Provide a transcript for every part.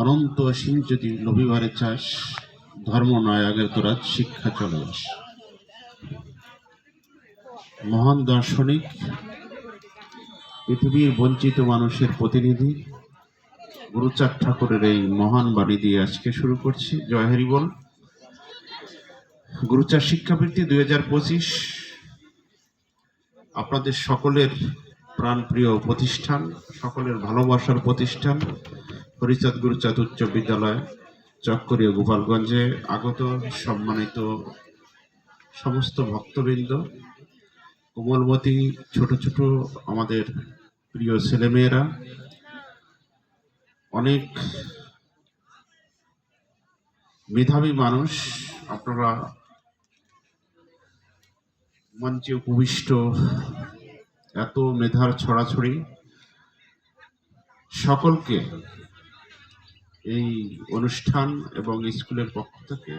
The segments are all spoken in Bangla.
অনন্ত অসীম যদি লভিবারে চাস ধর্ম নয় আগের তোরা শিক্ষা চলে আস মহান দার্শনিক, পৃথিবীর বঞ্চিত মানুষের প্রতিনিধি, গুরুচাঁদ ঠাকুরের এই মহান বাণী দিয়ে আজকে শুরু করছি। জয় হরি বল। গুরুচাঁদ শিক্ষাবৃত্তি দুই হাজার পঁচিশ, আপনাদের সকলের প্রাণপ্রিয় প্রতিষ্ঠান, সকলের ভালোবাসার প্রতিষ্ঠান হরিচাঁদ গুরুচাঁদ উচ্চ বিদ্যালয়, চক্করীয় গোপালগঞ্জে আগত সম্মানিত সমস্ত ভক্তবৃন্দ, কোমলমতি ছোট ছোট আমাদের প্রিয় ছেলেমেয়েরা, অনেক মেধাবী মানুষ আপনারা মঞ্চে উপবিষ্ট, এত মেধার ছড়াছড়ি সকলকে এই অনুষ্ঠান এবং স্কুলের পক্ষ থেকে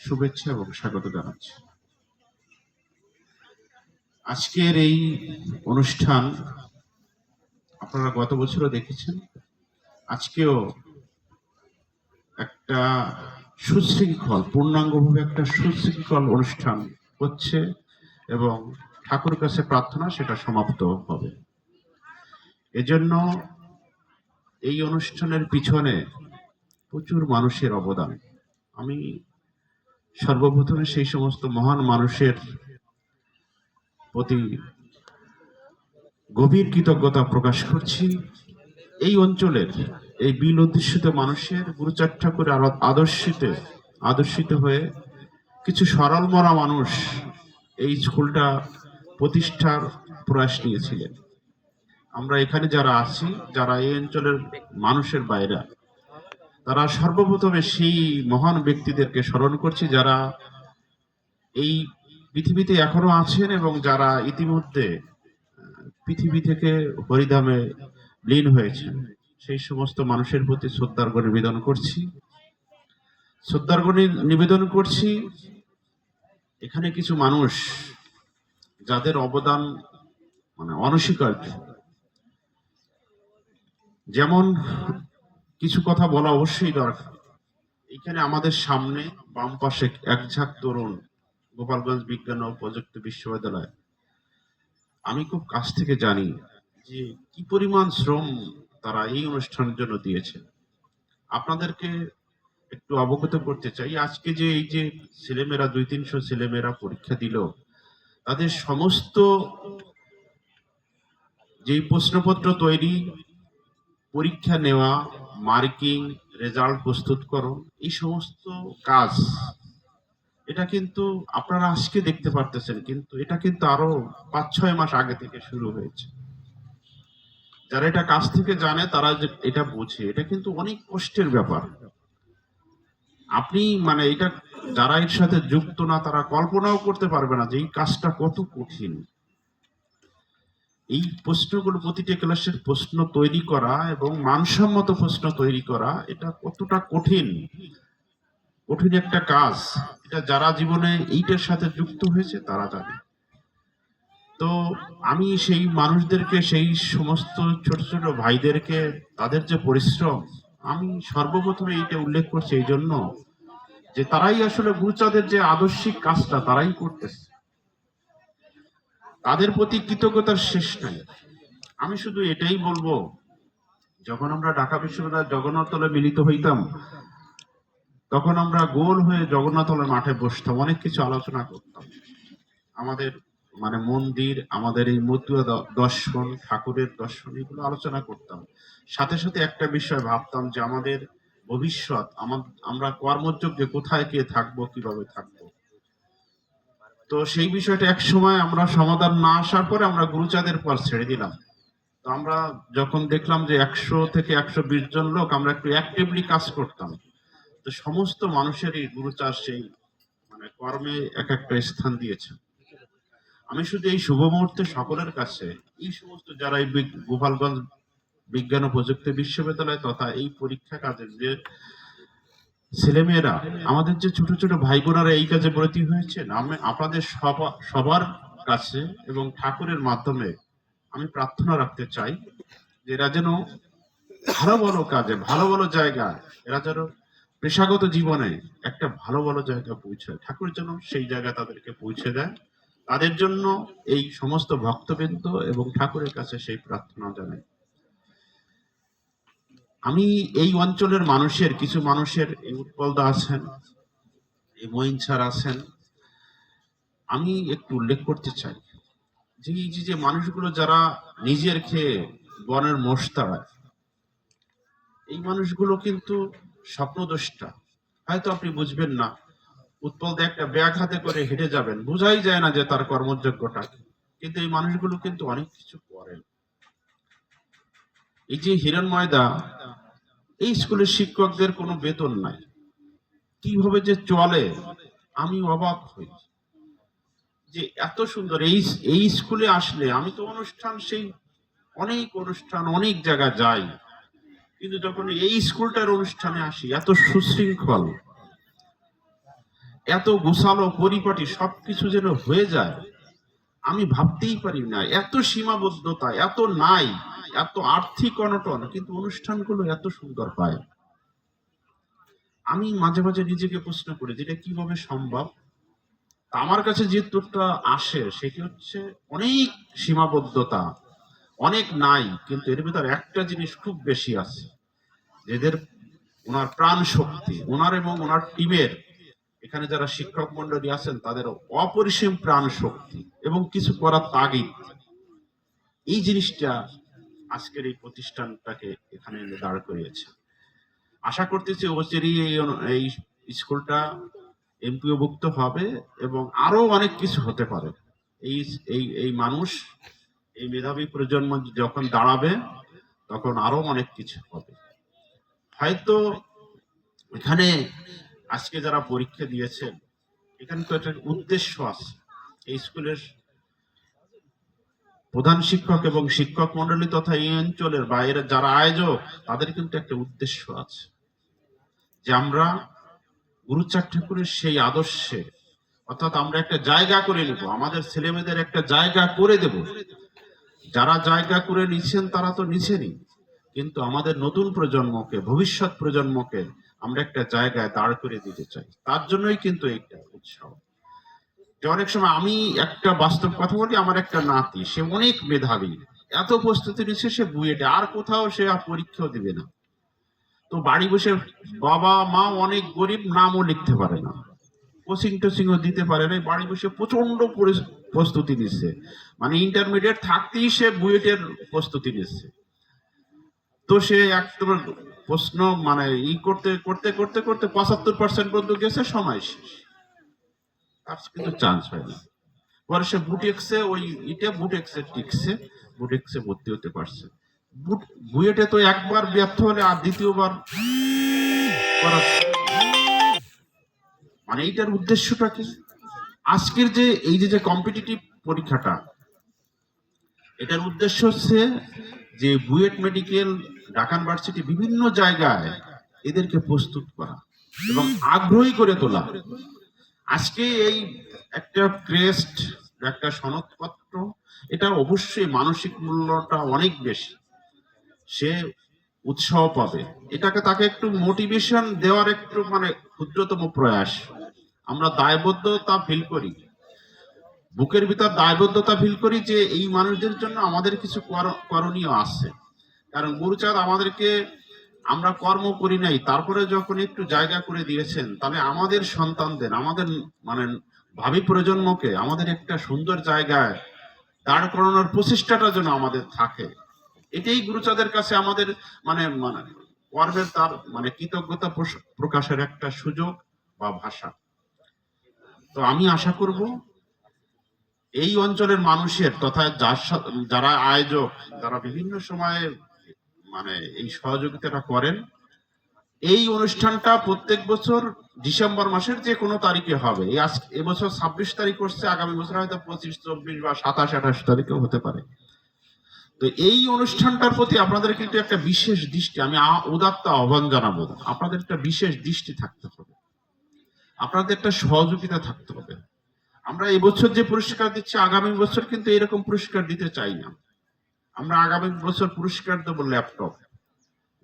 শুভেচ্ছা এবং স্বাগত জানাচ্ছি। আজকের এই অনুষ্ঠান আপনারা গত বছরও দেখেছেন। আজকেও একটা সুশৃঙ্খল, পূর্ণাঙ্গভাবে একটা সুশৃঙ্খল অনুষ্ঠান হচ্ছে এবং ঠাকুর কাছে প্রার্থনা সেটা সমাপ্ত হবে। এজন্য এই অনুষ্ঠানের পিছনে প্রচুর মানুষের অবদান। আমি সর্বপ্রথমে সেই সমস্ত মহান মানুষের প্রতি গভীর কৃতজ্ঞতা প্রকাশ করছি। এই অঞ্চলের এই বিল অধ্যুষিত মানুষের গুরুচার ঠাকুরের আলো- আদর্শিতে, আদর্শিত হয়ে কিছু সরল মরা মানুষ এই স্কুলটা প্রতিষ্ঠার প্রয়াস নিয়েছিলেন। আমরা এখানে যারা আছি, যারা এই অঞ্চলের মানুষের বাইরে, তারা সর্বপ্রথমে সেই মহান ব্যক্তিদেরকে স্মরণ করছি যারা এই পৃথিবীতে এখনও আছেন এবং যারা ইতিমধ্যে পৃথিবী থেকে হরিধামে লীন হয়েছেন। সেই সমস্ত মানুষের প্রতি শ্রদ্ধার্ঘ নিবেদন করছি। শ্রদ্ধার্ঘ নিবেদন করছি, এখানে কিছু মানুষ যাদের অবদান মানে অনস্বীকার্য। যেমন কিছু কথা বলা অবশ্যই দরকার। এখানে আমাদের সামনে বাম পাশে এক ঝাঁক তরুণ, গোপালগঞ্জ বিজ্ঞান ও প্রযুক্তি বিশ্ববিদ্যালয়। আমি খুব কাছ থেকে জানি যে কি পরিমাণ শ্রম তারা এই অনুষ্ঠানের জন্য দিয়েছে। আপনাদেরকে একটু অবগত করতে চাই, আজকে যে এই যে ছেলেমেয়েরা, দুই তিনশো ছেলেমেয়েরা পরীক্ষা দিল, তাদের সমস্ত যেই প্রশ্নপত্র তৈরি পরীক্ষা নেওয়া, মার্কিং, রেজাল্ট প্রস্তুত করো, এই সমস্ত কাজ, এটা কিন্তু আপনারা আজকে দেখতে পারতেছেন, কিন্তু এটা কিন্তু আরও পাঁচ ছয় মাস আগে থেকে শুরু হয়েছে। যারা এটা কাজ থেকে জানে, তারা এটা বোঝে, এটা কিন্তু অনেক কষ্টের ব্যাপার। আপনি মানে এটা, যারা এর সাথে যুক্ত না, তারা কল্পনাও করতে পারবে না যে এই কাজটা কত কঠিন। এই প্রশ্নগুলো, প্রতিটা ক্লাসের প্রশ্ন তৈরি করা এবং মানসম্মত প্রশ্ন তৈরি করা, এটা কতটা কঠিন? কঠিন একটা কাজ। এটা যারা জীবনে এইটার সাথে যুক্ত হয়েছে, তারা জানে। তো আমি সেই মানুষদেরকে, সেই সমস্ত ছোট ছোট ভাইদেরকে, তাদের যে পরিশ্রম, আমি সর্বপ্রথমে এইটা উল্লেখ করছি এই জন্য যে তারাই আসলে গুরুচাঁদের যে আদর্শিক কাজটা, তারাই করতেছে। তাদের প্রতি কৃতজ্ঞতার শেষ নাই। আমি শুধু এটাই বলব, যখন আমরা ঢাকা বিশ্ববিদ্যালয়ের জগন্নাথতলে মিলিত হইতাম, তখন আমরা গোল হয়ে জগন্নাথতলের মাঠে বসতাম, অনেক কিছু আলোচনা করতাম। আমাদের মানে মন্দির, আমাদের এই মতুয়া দর্শন, ঠাকুরের দর্শন, এগুলো আলোচনা করতাম। সাথে সাথে একটা বিষয় ভাবতাম যে আমাদের ভবিষ্যৎ, আমা- আমরা কর্মযোগ্যে কোথায় কে থাকব, কীভাবে থাকব। তো সেই বিষয়টা এক সময় আমরা সমাধান না আসার পরে আমরা গুরুচাঁদের পর ছেড়ে দিলাম। তো আমরা যখন দেখলাম যে একশো থেকে একশো বিশ জন লোক, আমরা একটু অ্যাক্টিভলি কাজ করতাম। তো সমস্ত মানুষেরই গুরুচাঁদ সেই মানে কর্মে এক একটা স্থান দিয়েছে। আমি শুধু এই শুভ মুহূর্তে সকলের কাছে, এই সমস্ত যারা এই গোপালগঞ্জ বিজ্ঞান ও প্রযুক্তি বিশ্ববিদ্যালয় তথা এই পরীক্ষা কাজের যে ছেলেমেয়েরা, আমাদের যে ছোট ছোট ভাই বোনেরা এই কাজে ব্রতী হয়েছেন, আমি আপনাদের সবা- সবার কাছে এবং ঠাকুরের মাধ্যমে আমি প্রার্থনা রাখতে চাই যে এরা যেন ভালো ভালো কাজে, ভালো ভালো জায়গায়, এরা যেন পেশাগত জীবনে একটা ভালো ভালো জায়গায় পৌঁছায়। ঠাকুর যেন সেই জায়গায় তাদেরকে পৌঁছে দেয়। তাদের জন্য এই সমস্ত ভক্তবৃন্দ এবং ঠাকুরের কাছে সেই প্রার্থনা জানাই। আমি এই অঞ্চলের মানুষের, কিছু মানুষের, এই উৎপলদা আছেন মঈন স্যার আছেন, আমি একটু উল্লেখ করতে চাই। যে এই যে মানুষগুলো যারা নিজের খেয়ে বনের মোষ এই মানুষগুলো কিন্তু স্বপ্নদোষটা হয়তো আপনি বুঝবেন না উৎপল দা একটা ব্যাগ হাতে করে হেঁটে যাবেন, বোঝাই যায় না যে তার কর্মযোগ্যটা কিন্তু এই মানুষগুলো কিন্তু অনেক কিছু করেন। এই যে হিরণ ময়দা এই স্কুলের শিক্ষকদের কোনো বেতন নাই। কীভাবে যে চলে, আমি অবাক হই। যে এত সুন্দর, এই এই স্কুলে আসলে আমি তো অনুষ্ঠান, সেই অনেক অনুষ্ঠান, অনেক জায়গা যাই। কিন্তু যখন এই স্কুলটার অনুষ্ঠানে আসি, এত সুশৃঙ্খল, এত গোছালো পরিপাটি, সবকিছু যেন হয়ে যায়, আমি ভাবতেই পারি না। এত সীমাবদ্ধতা, এত নাই। এত আর্থিক অনটন, কিন্তু অনুষ্ঠানগুলো এত সুন্দর পায় আমি মাঝে মাঝে নিজেকে প্রশ্ন করি যে এটা কীভাবে সম্ভব? আমার কাছে যে উত্তরটা আসে সেটি হচ্ছে অনেক সীমাবদ্ধতা, অনেক নাই, কিন্তু এর ভিতর একটা জিনিস খুব বেশি আছে। এদের, ওনার প্রাণ শক্তি, ওনার এবং ওনার টিমের, এখানে যারা শিক্ষক মন্ডলী আছেন, তাদের অপরিসীম প্রাণ শক্তি এবং কিছু করার তাগিদ। এই জিনিসটা আজকের এই প্রতিষ্ঠানটাকে এখানে দাঁড় করিয়েছে। আশা করতেছি অবচেরই এই এই স্কুলটা এমপিও ভুক্ত হবে এবং আরও অনেক কিছু হতে পারে। এই এই এই মানুষ, এই মেধাবী প্রজন্ম যখন দাঁড়াবে, তখন আরও অনেক কিছু হবে। হয়তো এখানে আজকে যারা পরীক্ষা দিয়েছেন, এখানে তো একটা উদ্দেশ্য আছে। এই স্কুলের প্রধান শিক্ষক এবং শিক্ষক মন্ডলী তথা এই অঞ্চলের বাইরে যারা আয়োজক, তাদের কিন্তু একটা উদ্দেশ্য আছে যে আমরা গুরুচাঁদ ঠাকুরের সেই আদর্শে, অর্থাৎ আমরা একটা জায়গা করে নিব, আমাদের ছেলেমেয়েদের একটা জায়গা করে দেব। যারা জায়গা করে নিচ্ছেন তারা তো নিছেনই। কিন্তু আমাদের নতুন প্রজন্মকে, ভবিষ্যৎ প্রজন্মকে আমরা একটা জায়গায় দাঁড় করে দিতে চাই। তার জন্যই কিন্তু এইটা উৎসাহ যে অনেক সময় আমি একটা বাস্তব কথা বলি, আমার একটা নাতি, সে অনেক মেধাবী। এত প্রস্তুতি নিচ্ছে সে বুয়েটে, আর কোথাও সে পরীক্ষাও দিবে না। তো বাড়ি বসে বাবা, মা অনেক গরিব, নামও লিখতে পারে না। কোচিং টোচিংও দিতে পারে না। বাড়ি বসে প্রচণ্ড পরি- প্রস্তুতি নিচ্ছে। মানে ইন্টারমিডিয়েট থাকতেই সে বুয়েটের প্রস্তুতি নিচ্ছে। তো সে একদম প্রশ্ন মানে ই করতে করতে করতে করতে পঁচাত্তর পার্সেন্ট পর্যন্ত গেছে, সময় শেষ। তার কিন্তু চান্স হয় না। পরে সে বুটেক্সে ওই ইটা বুটেক্সে টিকছে বুটেক্সে ভর্তি হতে পারছে। বুট বুয়েটে তো একবার ব্যর্থ হলে আর দ্বিতীয়বার মানে এইটার উদ্দেশ্যটা কি? আজকের যে, এই যে যে কম্পিটিটিভ পরীক্ষাটা, এটার উদ্দেশ্য হচ্ছে যে বুয়েট মেডিকেল, ঢাকা ইউনিভার্সিটি বিভিন্ন জায়গায় এদেরকে প্রস্তুত করা এবং আগ্রহী করে তোলা। আজকে এই একটা ক্রেস্ট, একটা সনদপত্র, এটা অবশ্যই মানসিক মূল্যটা অনেক বেশি। সে উৎসাহ পাবে। এটাকে তাকে একটু মোটিভেশন দেওয়ার একটু মানে ক্ষুদ্রতম প্রয়াস। আমরা দায়বদ্ধতা ফিল করি। বুকের ভিতর দায়বদ্ধতা ফিল করি যে এই মানুষদের জন্য আমাদের কিছু কর- করণীয় আছে। কারণ গুরুচাঁদ আমাদেরকে আমরা কর্ম করি নাই, তারপরে যখন একটু জায়গা করে দিয়েছেন, তাহলে আমাদের সন্তানদের, আমাদের মানে ভাবি প্রজন্মকে আমাদের একটা সুন্দর জায়গায় দাঁড় করানোর প্রচেষ্টাটা যেন আমাদের থাকে। এটাই গুরুচাঁদের কাছে আমাদের মানে মানে কর্মের তার মানে কৃতজ্ঞতা প্রকাশের একটা সুযোগ বা ভাষা। তো আমি আশা করব এই অঞ্চলের মানুষের তথা যার যারা আয়োজক, যারা বিভিন্ন সময়ে মানে এই সহযোগিতাটা করেন। এই অনুষ্ঠানটা প্রত্যেক বছর ডিসেম্বর মাসের যে কোনো তারিখে হবে। এই এবছর ছাব্বিশ তারিখ হচ্ছে আগামী বছর হয়তো পঁচিশ, চব্বিশ বা সাতাশ, আঠাশ তারিখেও হতে পারে। তো এই অনুষ্ঠানটার প্রতি আপনাদের কিন্তু একটা বিশেষ দৃষ্টি, আমি উদাত্ত আহ্বান জানাব। আপনাদের একটা বিশেষ দৃষ্টি থাকতে হবে। আপনাদের একটা সহযোগিতা থাকতে হবে। আমরা এবছর যে পুরস্কার দিচ্ছি, আগামী বছর কিন্তু এরকম পুরস্কার দিতে চাই না। আমরা আগামী বছর পুরস্কার দেবো ল্যাপটপ।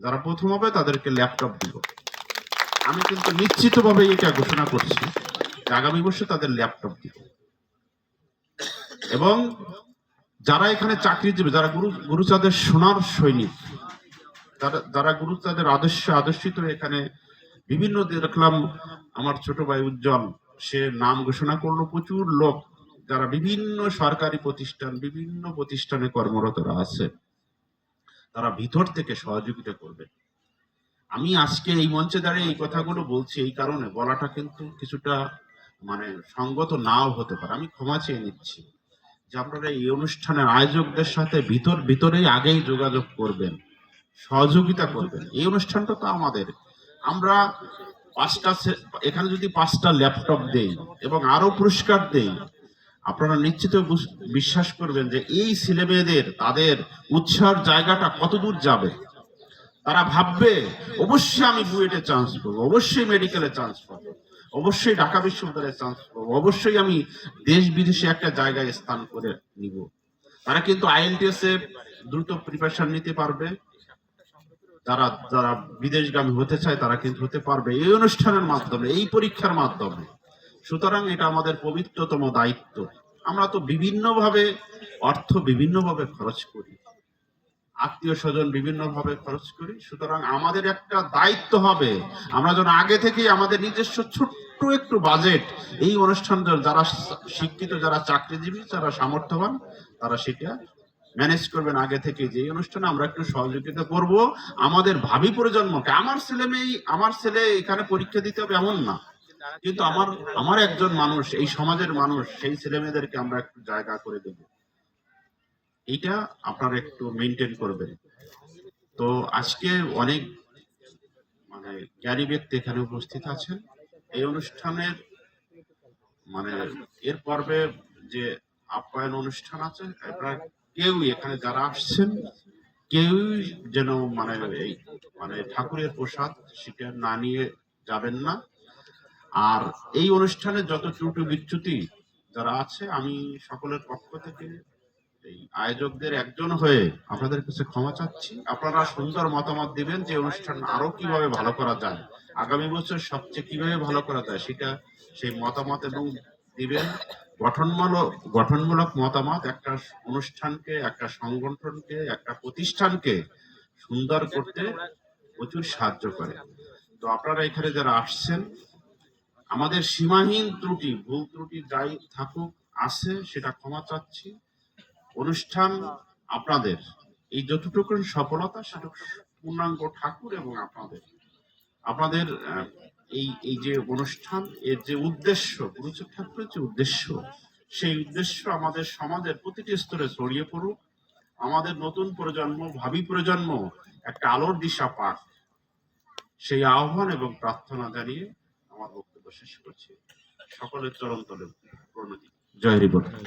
যারা প্রথম হবে, তাদেরকে ল্যাপটপ দিব। আমি কিন্তু নিশ্চিতভাবে এটা ঘোষণা করছি আগামী বছর তাদের ল্যাপটপ দিব। এবং যারা এখানে চাকরিজীবী, যারা গুরু, গুরুচাঁদের সোনার সৈনিক যারা যারা গুরুচাঁদের আদর্শ, আদর্শিত এখানে বিভিন্ন দেখলাম, আমার ছোট ভাই উজ্জ্বল, সে নাম ঘোষণা করল, প্রচুর লোক। যারা বিভিন্ন সরকারি প্রতিষ্ঠান, বিভিন্ন প্রতিষ্ঠানে কর্মরতরা আছে তারা ভিতর থেকে সহযোগিতা করবে আমি আজকে এই মঞ্চে দাঁড়িয়ে এই কথাগুলো বলছি এই কারণে বলাটা কিন্তু কিছুটা মানে সঙ্গত নাও হতে পারে। আমি ক্ষমা চেয়ে নিচ্ছি যে আপনারা এই অনুষ্ঠানের আয়োজকদের সাথে ভিতর, ভিতরেই আগেই যোগাযোগ করবেন, সহযোগিতা করবেন। এই অনুষ্ঠানটা তো আমাদের। আমরা পাঁচটা এখানে যদি পাঁচটা ল্যাপটপ দেই এবং আরও পুরস্কার দেই আপনারা নিশ্চিত বিশ্বাস করবেন যে এই ছেলেমেয়েদের, তাদের উৎসাহের জায়গাটা কত দূর যাবে? তারা ভাববে, অবশ্যই আমি বুয়েটে চান্স পাবো, অবশ্যই মেডিকেলে চান্স পাবো, অবশ্যই ঢাকা বিশ্ববিদ্যালয়ে চান্স পাবো, অবশ্যই আমি দেশ বিদেশে একটা জায়গায় স্থান করে নিব। তারা কিন্তু আইএলটিএস এ দ্রুত প্রিপারেশন নিতে পারবে। যারা যারা বিদেশগামী হতে চায় তারা কিন্তু হতে পারবে। এই অনুষ্ঠানের মাধ্যমে, এই পরীক্ষার মাধ্যমে। সুতরাং এটা আমাদের পবিত্রতম দায়িত্ব। আমরা তো বিভিন্নভাবে অর্থ বিভিন্নভাবে খরচ করি। আত্মীয় স্বজন বিভিন্ন ভাবে খরচ করি। সুতরাং আমাদের একটা দায়িত্ব হবে। আমরা যেন আগে থেকেই আমাদের নিজস্ব ছোট্ট একটু বাজেট এই অনুষ্ঠান যারা শিক্ষিত, যারা চাকরিজীবী, যারা সামর্থ্যবান, তারা সেটা ম্যানেজ করবেন আগে থেকে যে অনুষ্ঠানে আমরা একটু সহযোগিতা করব, আমাদের ভাবি প্রজন্মকে, আমার ছেলে মেয়ে, আমার ছেলে এখানে পরীক্ষা দিতে হবে এমন না। কিন্তু আমার আমার একজন মানুষ, এই সমাজের মানুষ, সেই ছেলে মেয়েদেরকে আমরা একটু জায়গা করে দেব। এইটা আপনারা একটু মেনটেন করবেন। তো আজকে অনেক মানে জ্ঞানী ব্যক্তি এখানে উপস্থিত আছেন। এই অনুষ্ঠানের মানে এর পর্বে যে আপ্যায়ন অনুষ্ঠান আছে কেউই এখানে যারা আসছেন, কেউই যেন মানে এই মানে ঠাকুরের প্রসাদ সেটা না নিয়ে যাবেন না। আর এই অনুষ্ঠানে যত ত্রুটি বিচ্যুতি যারা আছে, আমি সকলের পক্ষ থেকে এই আয়োজকদের একজন হয়ে আপনাদের কাছে ক্ষমা চাচ্ছি। আপনারা সুন্দর মতামত দিবেন যে অনুষ্ঠান আরও কীভাবে ভালো করা যায়, আগামী বছর সবচেয়ে কীভাবে ভালো করা যায়, সেটা সেই মতামত এবং দিবেন। গঠনমূলক গঠনমূলক মতামত, একটা অনুষ্ঠানকে, একটা সংগঠনকে, একটা প্রতিষ্ঠানকে সুন্দর করতে প্রচুর সাহায্য করে। তো আপনারা এখানে যারা আসছেন আমাদের সীমাহীন ত্রুটি, ভুল ত্রুটি যাই থাকুক, আছে, সেটা ক্ষমা চাচ্ছি। অনুষ্ঠান আপনাদের, এই যতটুকু সফলতা সেটা পূর্ণাঙ্গ ঠাকুর এবং আপনাদের। আপনাদের এই এই যে অনুষ্ঠান, এর যে উদ্দেশ্য গুরুচর ঠাকুরের যে উদ্দেশ্য, সেই উদ্দেশ্য আমাদের সমাজের প্রতিটি স্তরে ছড়িয়ে পড়ুক। আমাদের নতুন প্রজন্ম, ভাবি প্রজন্ম, একটা আলোর দিশা পাক। সেই আহ্বান এবং প্রার্থনা জানিয়ে আমার শেষ করছি। সকলের চরণ তলে প্রণতি জয় রিপোর্ট বল।